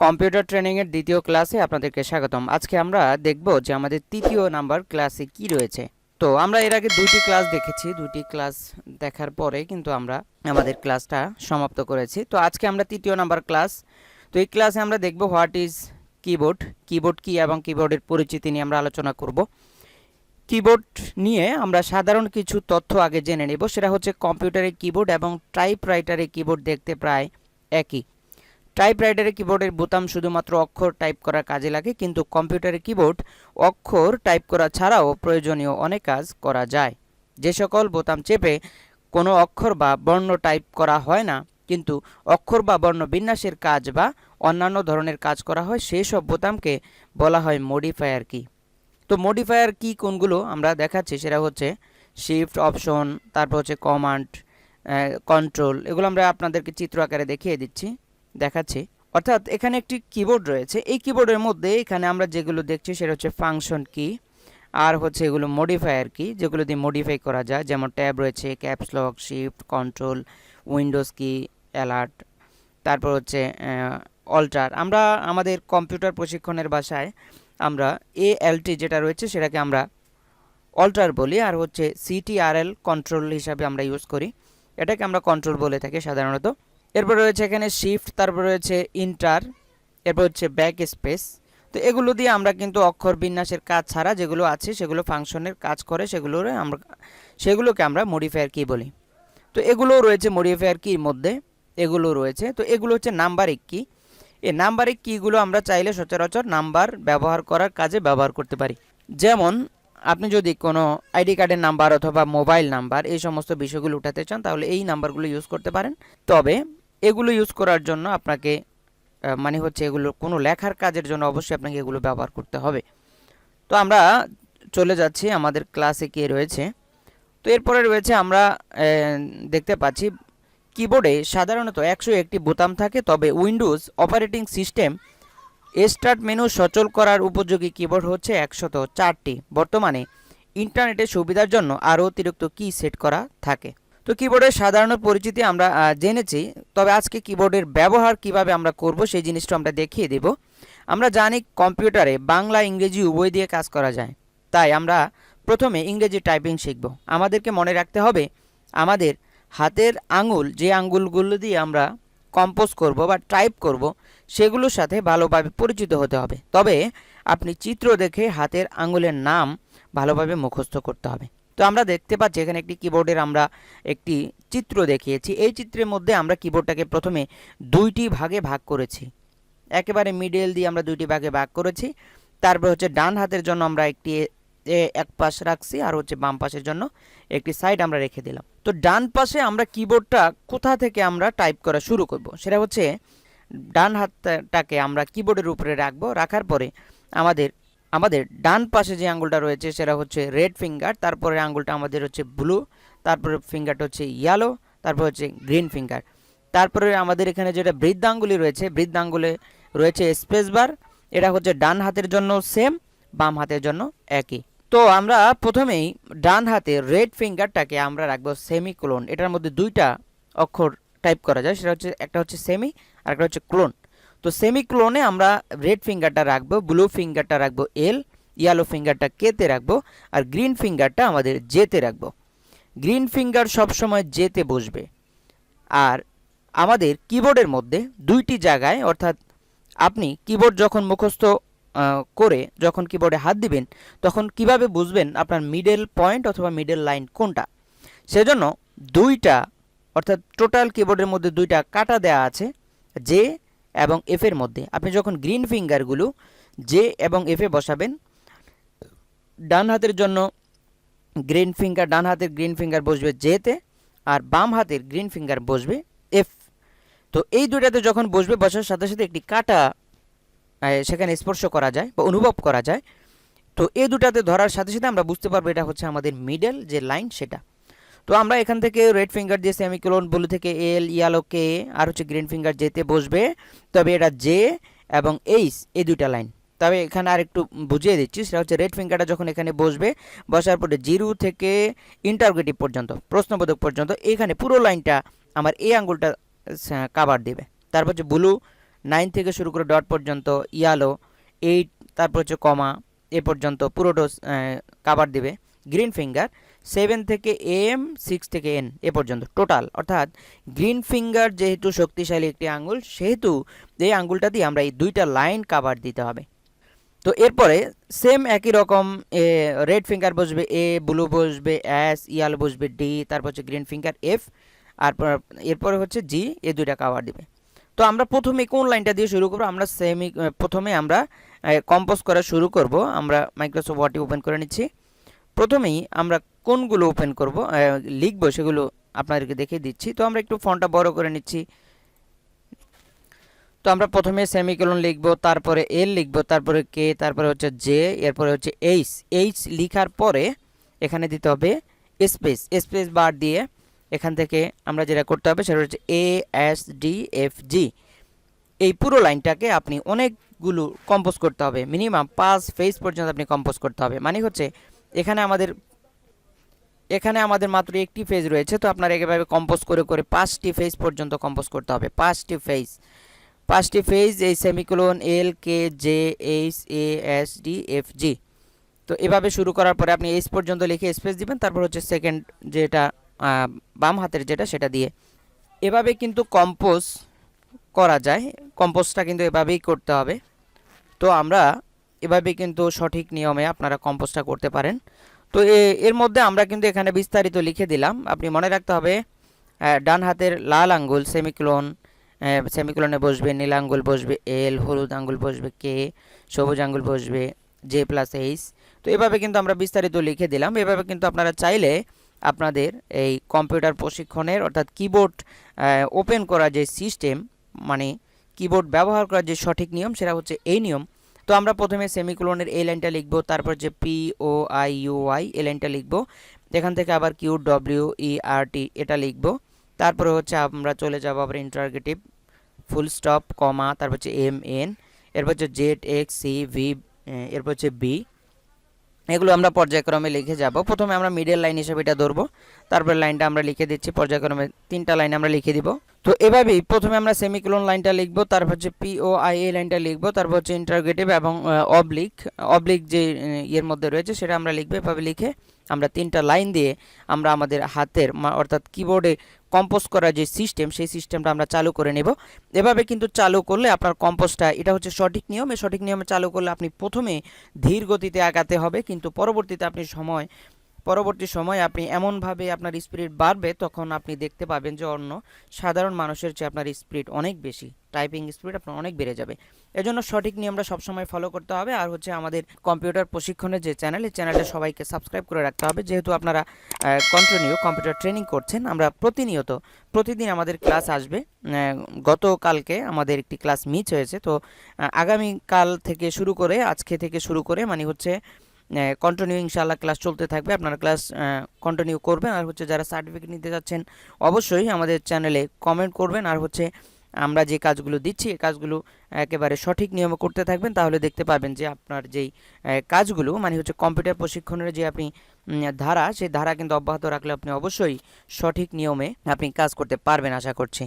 Computer ট্রেনিংয়ের দ্বিতীয় ক্লাসে আপনাদেরকে স্বাগতম। আজকে আমরা দেখব যে আমাদের তৃতীয় নাম্বার ক্লাসে কি রয়েছে। তো আমরা এর আগে দুইটি ক্লাস দেখেছি, দুইটি ক্লাস দেখার পরে কিন্তু আমরা আমাদের ক্লাসটা সমাপ্ত করেছি। তো আজকে আমরা তৃতীয় নাম্বার ক্লাস, তো এই ক্লাসে আমরা দেখব হোয়াট ইজ কিবোর্ড কিবোর্ড কি এবং কিবোর্ডের পরিচিতি নিয়ে আমরা আলোচনা করব। কিবোর্ড নিয়ে আমরা সাধারণ কিছু তথ্য আগে জেনে নেব, সেটা হচ্ছে কম্পিউটারের কিবোর্ড এবং টাইপরাইটারের কিবোর্ড দেখতে প্রায় একই। টাইপরাইটারের কিবোর্ডের বোতাম শুধুমাত্র অক্ষর টাইপ করার কাজে লাগে, কিন্তু কম্পিউটারের কিবোর্ড অক্ষর টাইপ করা ছাড়াও প্রয়োজনীয় অনেক কাজ করা যায়। যে সকল বোতাম চেপে কোনো অক্ষর বা বর্ণ টাইপ করা হয় না, কিন্তু অক্ষর বা বর্ণ বিন্যাসের কাজ বা অন্যান্য ধরনের কাজ করা হয়, সেই সব বোতামকে বলা হয় মডিফায়ার কি। তো মডিফায়ার কি কোনগুলো আমরা দেখাচ্ছি, সেটা হচ্ছে শিফট, অপশন, তারপর হচ্ছে কমান্ড কন্ট্রোল, এগুলো আমরা আপনাদেরকে চিত্র আকারে দেখিয়ে দিচ্ছি। দেখাচ্ছি। অর্থাৎ এখানে একটি কিবোর্ড রয়েছে। এই কিবোর্ডের মধ্যে এখানে আমরা যেগুলো দেখছি সেটা হচ্ছে ফাংশন কি আর হচ্ছে এগুলো মডিফায়ার কি যেগুলো দিয়ে মডিফাই করা যায়। যেমন ট্যাব রয়েছে caps lock shift control windows key alert তারপর হচ্ছে অল্টার আমরা আমাদের কম্পিউটার প্রশিক্ষণের ভাষায় আমরা এএলটি যেটা রয়েছে সেটাকে আমরা অল্টার বলি, আর হচ্ছে সিটিআরএল কন্ট্রোল হিসাবে আমরা ইউজ করি। এটাকে আমরা কন্ট্রোল বলে থাকি সাধারণত। এরপর রয়েছে এখানে শিফট তারপর রয়েছে ইন্টার এরপর হচ্ছে ব্যাক স্পেস তো এগুলো দিয়ে আমরা কিন্তু অক্ষর বিন্যাসের কাজ ছাড়া যেগুলো আছে, সেগুলো ফাংশনের কাজ করে, সেগুলোর আমরা, সেগুলোকে আমরা মডিফায়ার কি বলি। তো এগুলো রয়েছে মডিফায়ার কির মধ্যে, এগুলো রয়েছে। তো এগুলো হচ্ছে নাম্বারিক কি এই নাম্বারিক কিগুলো আমরা চাইলে সচরাচর নাম্বার ব্যবহার করার কাজে ব্যবহার করতে পারি। যেমন, আপনি যদি কোনো আইডি কার্ডের নাম্বার অথবা মোবাইল নাম্বার এই সমস্ত বিষয়গুলো উঠাতে চান, তাহলে এই নাম্বারগুলো ইউজ করতে পারেন। তবে এগুলো ইউজ করার জন্য আপনাকে মানে হচ্ছে এগুলো কোনো লেখার কাজের জন্য অবশ্যই আপনাকে এগুলো ব্যবহার করতে হবে। তো আমরা চলে যাচ্ছি আমাদের ক্লাসে কে রয়েছে। তো এরপরে রয়েছে আমরা দেখতে পাচ্ছি কিবোর্ডে সাধারণত একশো একটি বোতাম থাকে, তবে windows operating system start menu সচল করার উপযোগী কিবোর্ড হচ্ছে একশত চারটি। বর্তমানে ইন্টারনেটের সুবিধার জন্য আরও অতিরিক্ত কি সেট করা থাকে। তো কিবোর্ডের সাধারণ পরিচিতি আমরা জেনেছি তবে আজকে কিবোর্ডের ব্যবহার কীভাবে আমরা করব সেই জিনিসটা আমরা দেখিয়ে দেব। আমরা জানি কম্পিউটারে বাংলা, ইংরেজি উভয় দিয়ে কাজ করা যায়। তাই আমরা প্রথমে ইংরেজি টাইপিং শিখব। আমাদেরকে মনে রাখতে হবে, আমাদের হাতের আঙুল, যে আঙুলগুলো দিয়ে আমরা কম্পোজ করব বা টাইপ করব, সেগুলোর সাথে ভালোভাবে পরিচিত হতে হবে। তবে আপনি চিত্র দেখে হাতের আঙুলের নাম ভালোভাবে মুখস্থ করতে হবে। তো আমরা দেখতে পাচ্ছি এখানে একটি কিবোর্ডের আমরা একটি চিত্র দেখিয়েছি। এই চিত্রের মধ্যে আমরা কিবোর্ডটাকে প্রথমে দুইটি ভাগে ভাগ করেছি। একেবারে মিডল দিয়ে আমরা দুইটি ভাগে ভাগ করেছি। তারপর হচ্ছে ডান হাতের জন্য আমরা একটি এক পাশ রাখছি আর হচ্ছে বাম পাশের জন্য একটি সাইড আমরা রেখে দিলাম। তো ডান পাশে আমরা কিবোর্ডটা কোথা থেকে আমরা টাইপ করা শুরু করব? সেটা হচ্ছে ডান হাতটাকে আমরা কিবোর্ডের উপরে রাখব। রাখার পরে আমাদের আমাদের ডান পাশে যে আঙ্গুলটা রয়েছে সেটা হচ্ছে রেড ফিঙ্গার, তারপরে আঙ্গুলটা আমাদের হচ্ছে ব্লু, তারপরে ফিঙ্গারটা হচ্ছে ইয়েলো তারপর হচ্ছে গ্রিন ফিঙ্গার। তারপরে আমাদের এখানে যেটা বৃদ্ধাঙ্গুলি রয়েছে, বৃদ্ধাঙ্গুলে রয়েছে স্পেস বার, এটা হচ্ছে ডান হাতের জন্য সেম বাম হাতের জন্য একই। তো আমরা প্রথমেই ডান হাতে রেড ফিঙ্গারটাকে আমরা রাখব সেমি ক্লোন এটার মধ্যে দুইটা অক্ষর টাইপ করা যায়, সেটা হচ্ছে, একটা হচ্ছে সেমি আর একটা হচ্ছে ক্লোন তো সেমি ক্লোনে আমরা রেড ফিঙ্গারটা রাখব ব্লু ফিঙ্গারটা রাখব এল ইয়েলো ফিঙ্গারটা কেতে রাখব, আর গ্রিন ফিঙ্গারটা আমাদের জেতে রাখব। গ্রিন ফিঙ্গার সবসময় জেতে বসবে। আর আমাদের কিবোর্ডের মধ্যে দুইটি জায়গায়, অর্থাৎ আপনি কিবোর্ড যখন মুখস্থ করে যখন কিবোর্ডে হাত দিবেন, তখন কীভাবে বুঝবেন আপনার মিডল পয়েন্ট অথবা মিডল লাইন কোনটা? সেজন্য দুইটা, অর্থাৎ টোটাল কিবোর্ডের মধ্যে দুইটা কাটা দেওয়া আছে জে এবং এফ এর মধ্যে। আপনি যখন গ্রিন ফিঙ্গারগুলো জে এবং এফে বসাবেন, ডান হাতের জন্য গ্রিন ফিঙ্গার ডান হাতের গ্রিন ফিঙ্গার বসবে জেতে আর বাম হাতের গ্রিন ফিঙ্গার বসবে এফ তো এই দুইটাতে যখন বসবে, বসার সাথে সাথে একটি কাটা সেখানে স্পর্শ করা যায় বা অনুভব করা যায়। তো এই দুটাতে ধরার সাথে সাথে আমরা বুঝতে পারব এটা হচ্ছে আমাদের মিডল যে লাইন সেটা। তো আমরা এখান থেকে রেড ফিঙ্গার দিয়ে সেমিকোলন ব্লু থেকে এল ইয়ালো কে আর হচ্ছে গ্রিন ফিঙ্গার যেতে বসবে, তবে এটা জে এবং এইচ এই দুইটা লাইন তবে এখানে আর একটু বুঝিয়ে দিচ্ছি, সেটা হচ্ছে রেড ফিঙ্গারটা যখন এখানে বসবে, বসার পরে জিরো থেকে ইন্টারগ্রেটিভ পর্যন্ত, প্রশ্নবোধক পর্যন্ত, এখানে পুরো লাইনটা আমার এই আঙ্গুলটা কাবার দেবে। তারপর হচ্ছে ব্লু নাইন থেকে শুরু করে ডট পর্যন্ত ইয়ালো এইট তারপর হচ্ছে কমা এ পর্যন্ত পুরো ডোজ কাভার দেবে। গ্রিন ফিঙ্গার সেভেন থেকে এম সিক্স থেকে এন এ পর্যন্ত টোটাল অর্থাৎ গ্রিন ফিঙ্গার যেহেতু শক্তিশালী একটি আঙ্গুল, সেহেতু এই আঙ্গুলটা দিয়ে আমরা এই দুইটা লাইন কাভার দিতে হবে। তো এরপরে সেম একই রকম রেড ফিঙ্গার বসবে এ ব্লু বসবে অ্যাস ইয়ালো বসবে ডি তারপর হচ্ছে গ্রিন ফিঙ্গার এফ আর পর- এরপরে হচ্ছে জি এ দুইটা কাভার দিবে। তো আমরা প্রথমে কোন লাইনটা দিয়ে শুরু করব? আমরা সেমি প্রথমে আমরা কম্পোজ করা শুরু করব। আমরা মাইক্রোসফট ওয়ার্ডটি ওপেন করে নিচ্ছি। প্রথমেই আমরা কোনগুলো ওপেন করব লিখব সেগুলো আপনাদেরকে দেখিয়ে দিচ্ছি। তো আমরা একটু ফোনটা বড় করে নিচ্ছি। তো আমরা প্রথমে সেমিকোলন লিখব, তারপরে এল লিখব, তারপরে কে তারপরে হচ্ছে জে এরপরে হচ্ছে এইচ এইচ লিখার পরে এখানে দিতে হবে স্পেস স্পেস বার দিয়ে এখান থেকে আমরা যেটা করতে হবে সেটা হচ্ছে A S D F G এই পুরো লাইনটাকে আপনি অনেকগুলো কম্পোজ করতে হবে। মিনিমাম পাঁচ ফেজ পর্যন্ত আপনি কম্পোজ করতে হবে। মানে হচ্ছে এখানে আমাদের এখানে আমাদের মাত্র একটি ফেজ রয়েছে, তো আপনার এভাবে কম্পোজ করে করে পাঁচটি ফেজ পর্যন্ত কম্পোজ করতে হবে। পাঁচটি ফেজ পাঁচটি ফেজ এই semicolon L K J H A S D F G তো এভাবে শুরু করার পরে আপনি এইচ পর্যন্ত লিখে স্পেস দিবেন, তারপর হচ্ছে সেকেন্ড যেটা বাম হাতের যেটা, সেটা দিয়ে। এভাবে কিন্তু কম্পোজ করা যায় কম্পোজটা কিন্তু এভাবেই করতে হবে। তো আমরা এভাবে কিন্তু সঠিক নিয়মে আপনারা কম্পোজটা করতে পারেন। তো এর মধ্যে আমরা কিন্তু এখানে বিস্তারিত লিখে দিলাম। আপনি মনে রাখতে হবে ডান হাতের লাল আঙ্গুল, সেমিক্লোন সেমিক্লোনে বসবে, নীল আঙ্গুল বসবে, এল, হলুদ আঙ্গুল বসবে, কে, সবুজ আঙ্গুল বসবে, জে প্লাস এইচ। তো এভাবে কিন্তু আমরা বিস্তারিত লিখে দিলাম। এভাবে কিন্তু আপনারা চাইলে আপনাদের এই কম্পিউটার প্রশিক্ষণের অর্থাৎ কিবোর্ড ওপেন করা যে সিস্টেম মানে কিবোর্ড ব্যবহার করার যে সঠিক নিয়ম, সেটা হচ্ছে এই নিয়ম। তো আমরা প্রথমে সেমিকোলনের এই লাইনটা লিখব, তারপর যে P O I U Y এই লাইনটা লিখব। এখান থেকে আবার কিউ ডব্লিউ ই আর টি এটা লিখব। তারপরে হচ্ছে আমরা চলে যাব আবার ইন্টারগেটিভ, ফুল স্টপ, কমা, তারপর হচ্ছে এম এন, এরপর হচ্ছে জেড এক্স সি ভি এরপর হচ্ছে বি। এগুলো আমরা পর্যায়ক্রমে লিখে যাব। প্রথমে আমরা মিডল লাইন হিসেবে এটা ধরবো। তারপর লাইনটা আমরা লিখে দিচ্ছি, পর্যায়ক্রমে তিনটা লাইন আমরা লিখে দিব। তো এভাবেই প্রথমে আমরা সেমিকোলন লাইনটা লিখব, তারপর হচ্ছে পি ও আই এ লাইনটা লিখব, তারপর হচ্ছে ইন্টারগেটিভ এবং অবলিক অবলিক যে ইয়ের মধ্যে রয়েছে সেটা আমরা লিখব, এভাবে লিখে আমরা তিনটা লাইন দিয়ে আমরা আমাদের হাতের অর্থাৎ কিবোর্ডে কম্পোজ করার যে সিস্টেম সেই সিস্টেমটা আমরা চালু করে নেব। এভাবে কিন্তু চালু করলে আপনার কম্পোজটা এটা হচ্ছে সঠিক নিয়ম। এই সঠিক নিয়মে চালু করলে আপনি প্রথমে ধীর গতিতে আগাতে হবে। কিন্তু পরবর্তীতে আপনি সময় পরবর্তী সময় আপনি এমনভাবে আপনার স্পিড বাড়বে, তখন আপনি দেখতে পাবেন যে অন্য সাধারণ মানুষের চেয়ে আপনার স্পিড অনেক বেশি। টাইপিং স্পিড আপনার অনেক বেড়ে যাবে। এজন্য সঠিক নিয়মটা সবসময় ফলো করতে হবে। আর হচ্ছে আমাদের কম্পিউটার প্রশিক্ষণের যে চ্যানেল, এই চ্যানেলটা সবাইকে সাবস্ক্রাইব করে রাখতে হবে। যেহেতু আপনারা কন্টিনিউ কম্পিউটার ট্রেনিং করছেন, আমরা প্রতিনিয়ত, প্রতিদিন আমাদের ক্লাস আসবে। গতকালকে আমাদের একটি ক্লাস মিস হয়েছে। তো আগামীকাল থেকে শুরু করে, আজকে থেকে শুরু করে মানে হচ্ছে কন্টিনিউ ইনশাআল্লাহ ক্লাস চলতে থাকবে। আপনারা ক্লাস কন্টিনিউ করবেন। আর হচ্ছে যারা সার্টিফিকেট নিতে যাচ্ছেন, অবশ্যই আমাদের চ্যানেলে কমেন্ট করবেন। আর হচ্ছে আমরা যে কাজগুলো দিচ্ছি এই কাজগুলো একেবারে সঠিক নিয়মে করতে থাকবেন। তাহলে দেখতে পাবেন যে আপনার যেই কাজগুলো মানে হচ্ছে কম্পিউটার প্রশিক্ষণের যে আপনি ধারা, সেই ধারা কিন্তু অব্যাহত রাখলে আপনি অবশ্যই সঠিক নিয়মে আপনি কাজ করতে পারবেন, আশা করছি।